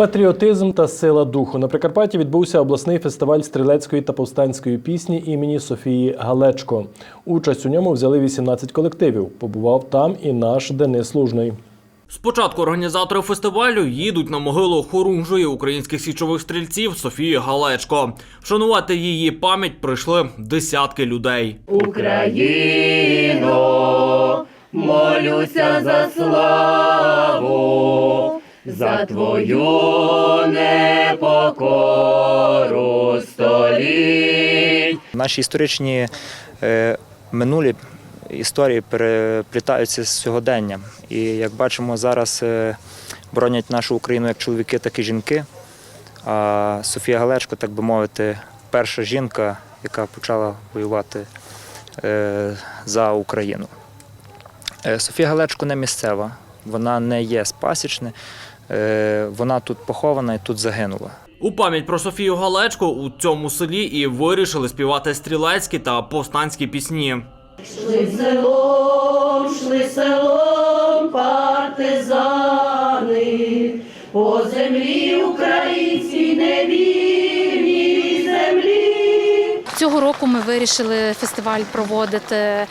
Патріотизм та сила духу на Прикарпатті відбувся обласний фестиваль стрілецької та повстанської пісні імені Софії Галечко. Участь у ньому взяли 18 колективів. Побував там і наш Денис Лужний. Спочатку організатори фестивалю їдуть на могилу хорунжої українських січових стрільців Софії Галечко. Вшанувати її пам'ять прийшли десятки людей. Україно, молюся за славу, за твою непокору століть. Наші історичні е, минулі історії переплітаються з сьогоденням. І як бачимо, зараз е, боронять нашу Україну як чоловіки, так і жінки. А Софія Галечко, так би мовити, перша жінка, яка почала воювати е, за Україну. Е, Софія Галечко не місцева, вона не є з Пасічни, е, вона тут похована і тут загинула. У пам'ять про Софію Галечко у цьому селі і вирішили співати стрілецькі та повстанські пісні. Шли селом, шли селом партизани, по землі українській землі. Цього року ми вирішили фестиваль проводити е,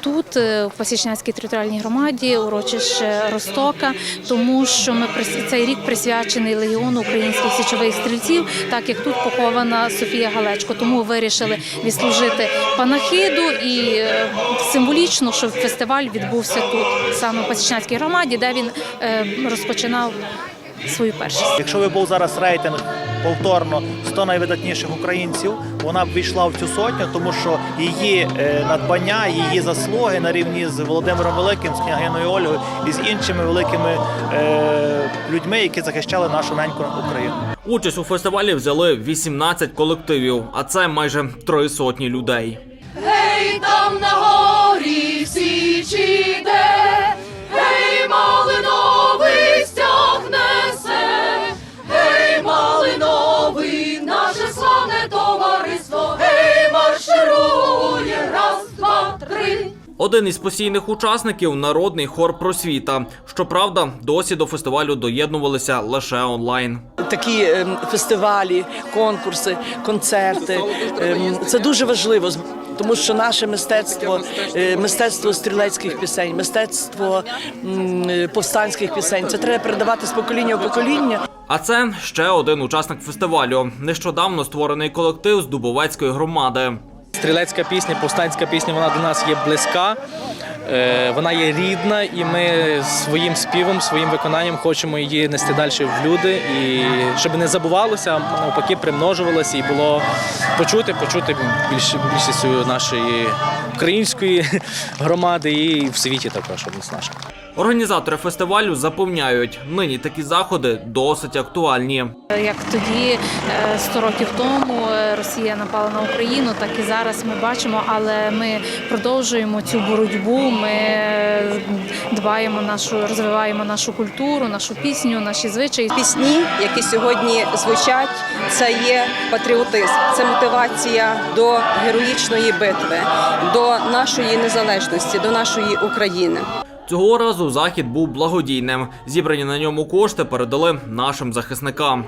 тут, е, у Пасічнянській територіальній громаді, урочище Ростока, тому що ми цей рік присвячений легіону українських січових стрільців, так як тут похована Софія Галечко. Тому вирішили відслужити панахиду і е, символічно, щоб фестиваль відбувся тут, саме в Пасічнянській громаді, де він розпочинав свою першість. Якщо би був зараз рейтинг повторно 100 найвидатніших українців, вона б війшла в цю сотню, тому що її е, надбання, її заслуги на рівні з Володимиром Великим, з княгиною Ольгою і з іншими великими е, людьми, які захищали нашу неньку Україну. Участь у фестивалі взяли 18 колективів, а це майже три сотні людей. Гей, там Один із постійних учасників народний хор просвіта. Щоправда, досі до фестивалю доєднувалися лише онлайн. такі ем, фестивалі, конкурси, концерти. ем, Це дуже важливо, тому що наше мистецтво, е, мистецтво стрілецьких пісень, мистецтво е, повстанських пісень. Це треба передавати з покоління в покоління. А це ще один учасник фестивалю. Нещодавно створений колектив з Дубовецької громади. Стрілецька пісня, повстанська пісня, вона до нас є близька, е, вона є рідна, і ми своїм співом, своїм виконанням хочемо її нести далі в люди, і щоб не забувалося, а навпаки, примножувалося і було почути, почути більш, більшістю нашої української громади і в світі також однозначно. Організатори фестивалю запевняють, нині такі заходи досить актуальні. Як тоді, е, 100 років тому, е, Росія напала на Україну, так і зараз ми бачимо, але ми продовжуємо цю боротьбу. Ми е, дбаємо нашу, розвиваємо нашу культуру, нашу пісню, наші звичаї. Пісні, які сьогодні звучать, це є патріотизм, це мотивація до героїчної битви, до нашої незалежності, до нашої України. Цього разу захід був благодійним. Зібрані на ньому кошти передали нашим захисникам.